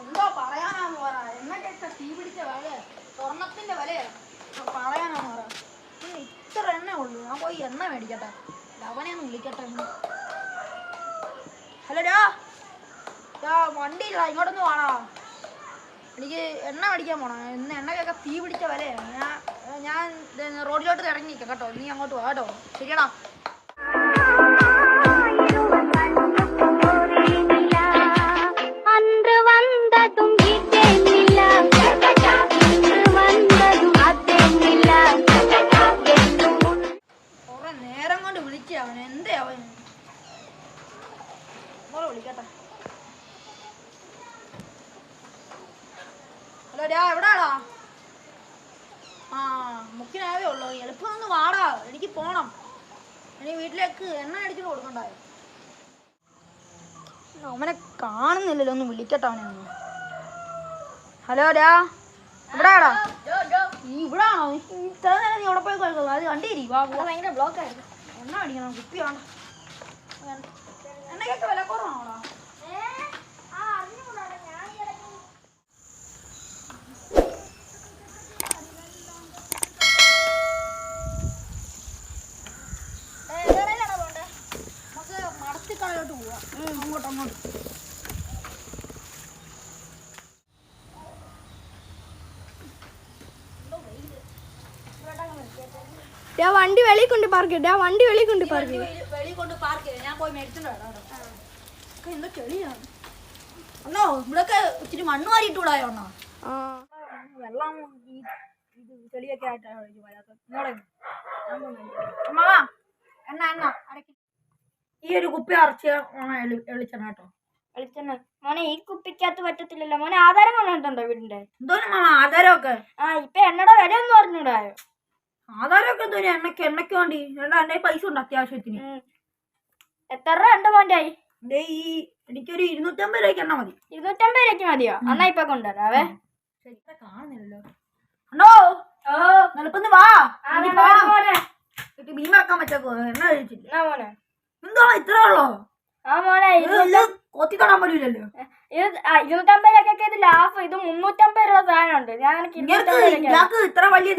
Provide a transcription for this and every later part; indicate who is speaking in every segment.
Speaker 1: എന്തോ പറയാനാന്ന് പറ. എണ്ണക്കൊക്കെ തീ പിടിച്ച വല സ്വർണത്തിന്റെ വലയാണ്. പറയാനാന്ന് പറ. ഇത്ര എണ്ണ ഉള്ളു. ഞാൻ പോയി എണ്ണ മേടിക്കട്ടെ. അവനെ ഒന്ന്. വിളിക്കട്ടെ. ഹലോ ഡാ. ഡാ വണ്ടിയില്ല. ഇങ്ങോട്ടൊന്ന് വാടാ. എനിക്ക് എണ്ണ മേടിക്കാൻ പോണം. ഇന്ന് എണ്ണക്കൊക്കെ തീ പിടിച്ച വിലയാണ്. ഞാൻ ഞാൻ റോഡിലോട്ട് ഇറങ്ങി നിൽക്കാം കേട്ടോ. നീ അങ്ങോട്ട് വാ കേട്ടോ. ശരിയാടാ എന്തേ അവൻ? മോളെ വിളിക്കട്ടെ. ഹലോ ഡാ എവിടാടാ? ആ മുക്കിനാവേ ഉള്ളൂ. എളുപ്പം ഒന്ന് വാടാ. എനിക്ക് പോണം. ഇനി വീട്ടിലേക്ക് എണ്ണ അടിച്ചിട്ട് കൊടുക്കണ്ടായോ അവനെ കാണുന്നില്ലല്ലോ. ഒന്ന് വിളിക്കട്ടെ അവനെ ഒന്ന്. ഹലോ ഡാ എവിടാടാ? നീ ഇവിടാണോ? ഇത്ര നേരം നീ അവിടെ പോയി കളിക്കുന്നത് അത് കണ്ടിരി വാ പോവാ
Speaker 2: ഭയങ്കര ബ്ലോക്ക് ആയിരുന്നു
Speaker 1: എണ്ണ അടിക്കണം കുപ്പി വേണ്ട എണ്ണയ്ക്കൊക്കെ വില കുറവാണോടാ നമുക്ക് മടത്തിക്കടയിലോട്ട് പോവാം അങ്ങോട്ട് അങ്ങോട്ട്
Speaker 2: ഞാൻ വണ്ടി വെളിയിൽ കൊണ്ട് പാർക്ക് ചെയ്യട്ടെ ഞാൻ വണ്ടി വെളിയിൽ കൊണ്ട് പാർക്ക് ചെയ്തു
Speaker 1: വെളിയിൽ കൊണ്ട് പാർക്ക് ചെയ്യാം. ഞാൻ പോയി മേടിച്ചിട്ട് വരാം എന്താ ചെളിയാണ്. അണ്ണോ ഇവിടൊക്കെ ഇച്ചിരി മണ്ണ്
Speaker 2: ആ.
Speaker 1: വെള്ളം ഈ ഇത് ചെളിയൊക്കെ ആയിട്ടാണ് ഇത് വരാത്തത്. ഇങ്ങോട്ട് ഇങ്ങ്. ഞാൻ പോയി മേടിക്കാം. അമ്മാ എണ്ണ എണ്ണ അരക്കി ഈ ഒരു കുപ്പി അറച്ച് എളിച്ചെണ്ണ കേട്ടോ.
Speaker 2: വെളിച്ചെണ്ണ മോനെ ഈ കുപ്പിക്കകത്ത് പറ്റത്തില്ലല്ലോ. മോനെ ആധാരം കൊണ്ടുണ്ടോ വീടിന്റെ?
Speaker 1: എന്തോരം മാമ ആധാരമൊക്കെ?
Speaker 2: ആ ഇപ്പൊ എണ്ണയുടെ വില ഒന്നും പറഞ്ഞൂടായോ
Speaker 1: ആധാരമൊക്കെ എന്തോ എണ്ണക്ക് എണ്ണയ്ക്ക് വേണ്ടി. എണ്ണ എന്റെ പൈസ ഉണ്ട് അത്യാവശ്യത്തിന്.
Speaker 2: എത്ര രൂപ ആയി
Speaker 1: ദേ ഈ എനിക്കൊരു ഇരുന്നൂറ്റമ്പത് രൂപയ്ക്ക് എണ്ണ മതി.
Speaker 2: ഇരുന്നൂറ്റമ്പത് രൂപയ്ക്ക് മതിയോ? എന്നാ ഇപ്പൊ കൊണ്ടുവരാവേ.
Speaker 1: കാണുന്നില്ലല്ലോ. അണ്ണോ എളുപ്പം വാ. മീൻ മറക്കാൻ പറ്റാ എണ്ണ കഴിച്ചില്ല
Speaker 2: മോനെ?
Speaker 1: എന്തോ ഇത്ര ഉള്ളോ?
Speaker 2: ആ മോനെ
Speaker 1: കൊത്തി തൊടാൻ പറ്റൂലല്ലോ?
Speaker 2: ഇത് ഇരുന്നൂറ്റമ്പതിലൊക്കെ ഇത് ലാഫ് ഇത് മുന്നൂറ്റമ്പത് രൂപ സാധനം ഉണ്ട് ഞാൻ എനിക്ക്
Speaker 1: ഇത്ര വലിയ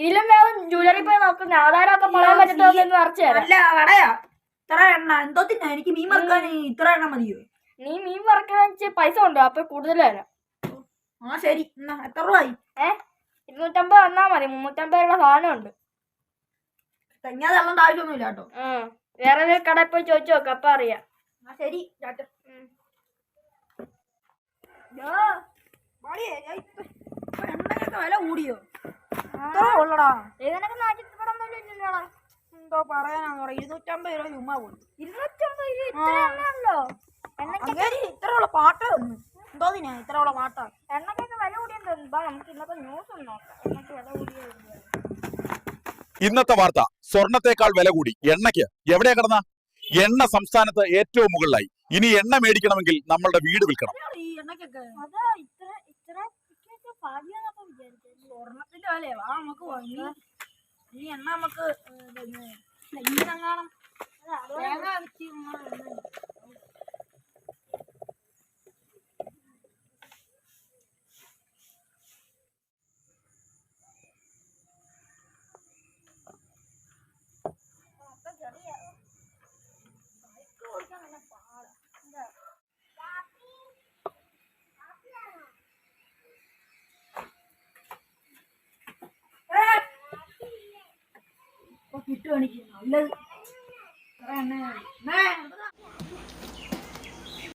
Speaker 2: ഇതിലും വേഗം ജ്വല്ലറി പോയി നോക്കുന്ന ആധാരമൊക്കെ പറയാൻ പറ്റത്തൊക്കെ ഒന്ന് നിറച്ചു തരാം.
Speaker 1: ഇത്ര എണ്ണ? എന്തോ തിന്നാ? എനിക്ക് മീൻ മറക്കാൻ ഇത്ര എണ്ണ മതിയോ?
Speaker 2: നീ മീൻ വറക്കാൻ വെച്ച് പൈസ ഉണ്ടോ അപ്പൊ കൂടുതൽ തരാം.
Speaker 1: ആ ശരി. എന്നാ എത്ര രൂപയായി
Speaker 2: ഏ ഇരുന്നൂറ്റമ്പത് തന്നാ മതി. മുന്നൂറ്റമ്പത് രൂപ സാധനം ഉണ്ട്
Speaker 1: തങ്ങാതെ ആവശ്യമൊന്നുമില്ല കേട്ടോ
Speaker 2: വേറെ കടയിൽ പോയി ചോദിച്ചു നോക്കാം. അപ്പൊ അറിയാം.
Speaker 1: ആ ശരി വില കൂടിയോ? ഉള്ളടാ.
Speaker 2: നാട്ടിൽ.
Speaker 1: എന്തോ പറയാനാന്ന് പറയാ ഇരുന്നൂറ്റമ്പത് രൂപ ചുമ്മാ പോയി.
Speaker 2: ഇരുന്നൂറ്റമ്പത് രൂപ ഇത്ര എണ്ണയുള്ളോ? എണ്ണയ്ക്ക്
Speaker 1: അങ്ങനെ ഇത്ര ഉള്ള പാട്ട് എന്തോ തിനാ ഇത്രയുള്ള പാട്ടാ?
Speaker 2: എണ്ണയ്ക്കൊക്കെ വില കൂടിയുണ്ടോ. നമുക്ക് ഇന്നത്തെ ന്യൂസ് ഒന്ന് നോക്കാം. എണ്ണയ്ക്ക് വില കൂടിയത്
Speaker 3: ഇന്നത്തെ വാർത്ത സ്വർണത്തെക്കാൾ വില കൂടി. എണ്ണയ്ക്ക്. എവിടെയാ കിടന്ന? എണ്ണ സംസ്ഥാനത്ത് ഏറ്റവും മുകളിലായി. ഇനി എണ്ണ മേടിക്കണമെങ്കിൽ നമ്മളുടെ വീട് വിൽക്കണം.
Speaker 1: ഈ എണ്ണയ്ക്കൊക്കെ.
Speaker 2: അതാ
Speaker 1: திட்டு அணிக்கு நல்லது. என்ன